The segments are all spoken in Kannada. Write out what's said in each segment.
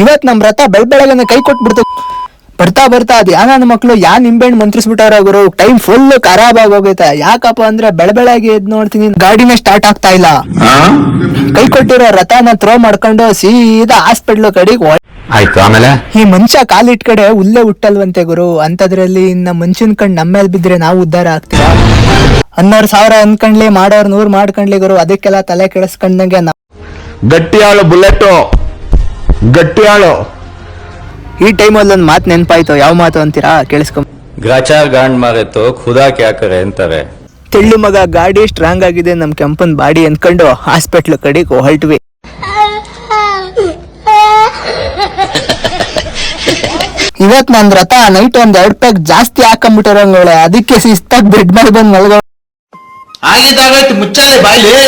ಇವತ್ ನಮ್ಮ ರಥ ಬೆಳ್ ಕೈ ಕೈ ಕೊಟ್ಬಿಡ್ತು. ಬರ್ತಾ ಬರ್ತಾ ಅದು. ಯಾ ನನ್ನ ಮಕ್ಕಳು ಯಾ ನಿಂಬೆಹಣ್ಣು ಮಂತ್ರಿಸ್ಬಿಟ್ಟವ್ರ ಗುರು? ಟೈಮ್ ಫುಲ್ ಖರಾಬ್ ಆಗೋಗೈತೆ. ಯಾಕಪ್ಪ ಅಂದ್ರೆ ಬೆಳ ಬೆಳಗ್ಗೆ ಎದ್ ನೋಡ್ತೀನಿ. ಗಾಡಿನೇ ಸ್ಟಾರ್ಟ್ ಆಗ್ತಾ ಇಲ್ಲ. ಕೈ ಕೊಟ್ಟಿರೋ ರಥನ ಥ್ರೋ ಮಾಡ್ಕೊಂಡು ಸೀದಾ ಹಾಸ್ಪಿಟ್ಲ್ ಕಡೆಗೆ ಆಯ್ತು ಆಮೇಲೆ? ಈ ಮನುಷ್ಯ ಕಾಲಿಟ್ ಕಡೆ ಉಲ್ಲೇ ಹುಟ್ಟಲ್ವಂತೆ ಗುರು. ಅಂತದ್ರಲ್ಲಿ ಇನ್ನ ಮನುಷ್ಯನ್ ಕಣ್ ಮೇಲೆ ಬಿದ್ರೆ ನಾವು ಉದ್ಧಾರ ಆಗ್ತೀವ ಹನ್ನೂರ್ ಸಾವಿರ ಅನ್ಕಂಡ್ಲಿ ಮಾಡೋರ್ ನೂರ್ ಮಾಡ್ಕಂಡ್ಲಿ ಗುರು. ಅದಕ್ಕೆಲ್ಲ ತಲೆ ಕೆಡಿಸ್ಕೊಂಡಂಗೆ ನಾವು ಗಟ್ಟಿಯಾಳು ಬುಲೆಟ್. ಗಟ್ಟಿಯಾಳು. ಈ ಟೈಮಲ್ಲಿ ಒಂದು ಮಾತು ನೆನ್ಪಾಯ್ತು ಯಾವ ಮಾತು ಅಂತೀರಾ? ಕೇಳಿಸ್ಕೊಂಬ ಗ್ರಾಚಾರ್ ಗಾಂಡ್ ಮಾರೆತು ಖುದಾ ಕ್ಯಾಕರೆ ಅಂತಾರೆ. ತೆಳ್ಳು ಮಗ ಗಾಡಿ ಸ್ಟ್ರಾಂಗ್ ಆಗಿದೆ ನಮ್ ಕೆಂಪನ್ ಬಾಡಿ ಅನ್ಕೊಂಡು ಹಾಸ್ಪಿಟ್ಲ್ ಕಡೆಗೆ ಹೊರಟ್ವಿ. ಇವತ್ ನನ್ ರಥ ನೈಟ್ ಒಂದ್ ಎರಡ್ ಪ್ಯಾಕ್ ಜಾಸ್ತಿ ಹಾಕೊಂಡ್ಬಿಟ್ಟಿರಂಗೋಳೆ ಅದಕ್ಕೆ ಶಿಸ್ತಾಗ್ ಬೆಡ್ ಮೇಲೆ ಬಂದ್ ಮಲ್ಗೋ ಆಗಿದ್ದಾಗಾಯ್ತು ಮುಚ್ಚಾಲೆ ಬಾಯ್ಲಿ.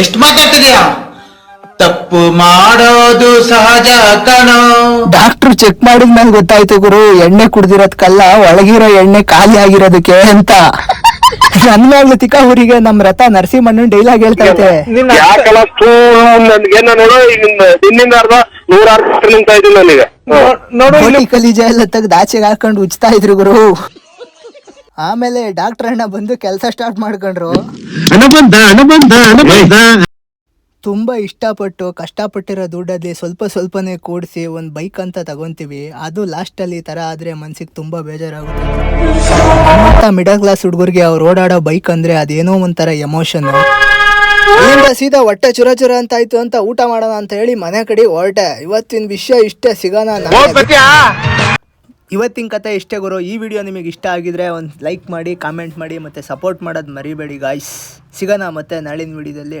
ಎಷ್ಟು ಮಾತಾಡ್ತಿದ್ಯಾ? ತಪ್ಪು ಮಾಡೋದು ಸಹಜ ಕಣೋ. ಡಾಕ್ಟರ್ ಚೆಕ್ ಮಾಡಿದ್ಮೇಲೆ ಗೊತ್ತಾಯ್ತು ಗುರು ಎಣ್ಣೆ ಕುಡ್ದಿರೋದ್ಕಲ್ಲ ಒಳಗಿರೋ ಎಣ್ಣೆ ಖಾಲಿ ಆಗಿರೋದಕ್ಕೆ ಅಂತ. ನನ್ ಮೇಲೆ ತಿಕ್ಕ ಊರಿಗೆ ನಮ್ ರಥ ನರಸಿಂಹಣ್ಣನ್ ಡೈಲಾಗ್ ಹೇಳ್ತಾ ಐತೆ ಯಾಕಲ್ಲ ನನ್ಗೆ ನೋಡು ಈಗ ನಿನ್ನಿಂದ ಅರ್ಧ ನೂರಾರು ಮೀಟರ್ ನಿಂತ ಇದ್ದೀನಿ ನನಗೆ ಗೋಲಿ ಕಲೀಜ ಎಲ್ಲ ತೆಗ್ದು ಆಚೆಗೆ ಹಾಕೊಂಡು ಉಚ್ತಾ ಇದ್ರು ಗುರು. ಆಮೇಲೆ ಡಾಕ್ಟರ್ ಅಣ್ಣ ಬಂದು ಕೆಲಸ ಸ್ಟಾರ್ಟ್ ಮಾಡ್ಕೊಂಡ್ರು. ತುಂಬಾ ಇಷ್ಟಪಟ್ಟು ಕಷ್ಟಪಟ್ಟಿರೋ ದುಡ್ಡಲ್ಲಿ ಸ್ವಲ್ಪ ಸ್ವಲ್ಪನೇ ಕೂಡಿಸಿ ಒಂದು ಬೈಕ್ ಅಂತ ತಗೊಂತೀವಿ. ಅದು ಲಾಸ್ಟಲ್ಲಿ ಈ ಥರ ಆದರೆ ಮನ್ಸಿಗೆ ತುಂಬ ಬೇಜಾರಾಗುತ್ತೆ. ಅಂತ ಮಿಡಲ್ ಕ್ಲಾಸ್ ಹುಡುಗರಿಗೆ ಅವ್ರು ಓಡಾಡೋ ಬೈಕ್ ಅಂದರೆ ಅದೇನೋ ಒಂಥರ ಎಮೋಷನ್ನು ಇಲ್ಲಿಂದ ಸೀದಾ ಹೊಟ್ಟೆ ಚುರ ಚುರ ಅಂತ ಆಯ್ತು ಅಂತ ಊಟ ಮಾಡೋಣ ಅಂತ ಹೇಳಿ ಮನೆ ಕಡೆ ಹೊರಟೆ. ಇವತ್ತಿನ ವಿಷಯ ಇಷ್ಟೇ ಸಿಗೋಣ. ಇವತ್ತಿನ ಕತೆ ಇಷ್ಟೇ ಗುರು. ಈ ವಿಡಿಯೋ ನಿಮಗೆ ಇಷ್ಟ ಆಗಿದ್ರೆ ಒಂದು ಲೈಕ್ ಮಾಡಿ ಕಾಮೆಂಟ್ ಮಾಡಿ ಮತ್ತೆ ಸಪೋರ್ಟ್ ಮಾಡೋದು ಮರಿಬೇಡಿ ಗಾಯ್ಸ್ ಸಿಗೋಣ ಮತ್ತೆ ನಾಳಿನ ವಿಡಿಯೋದಲ್ಲಿ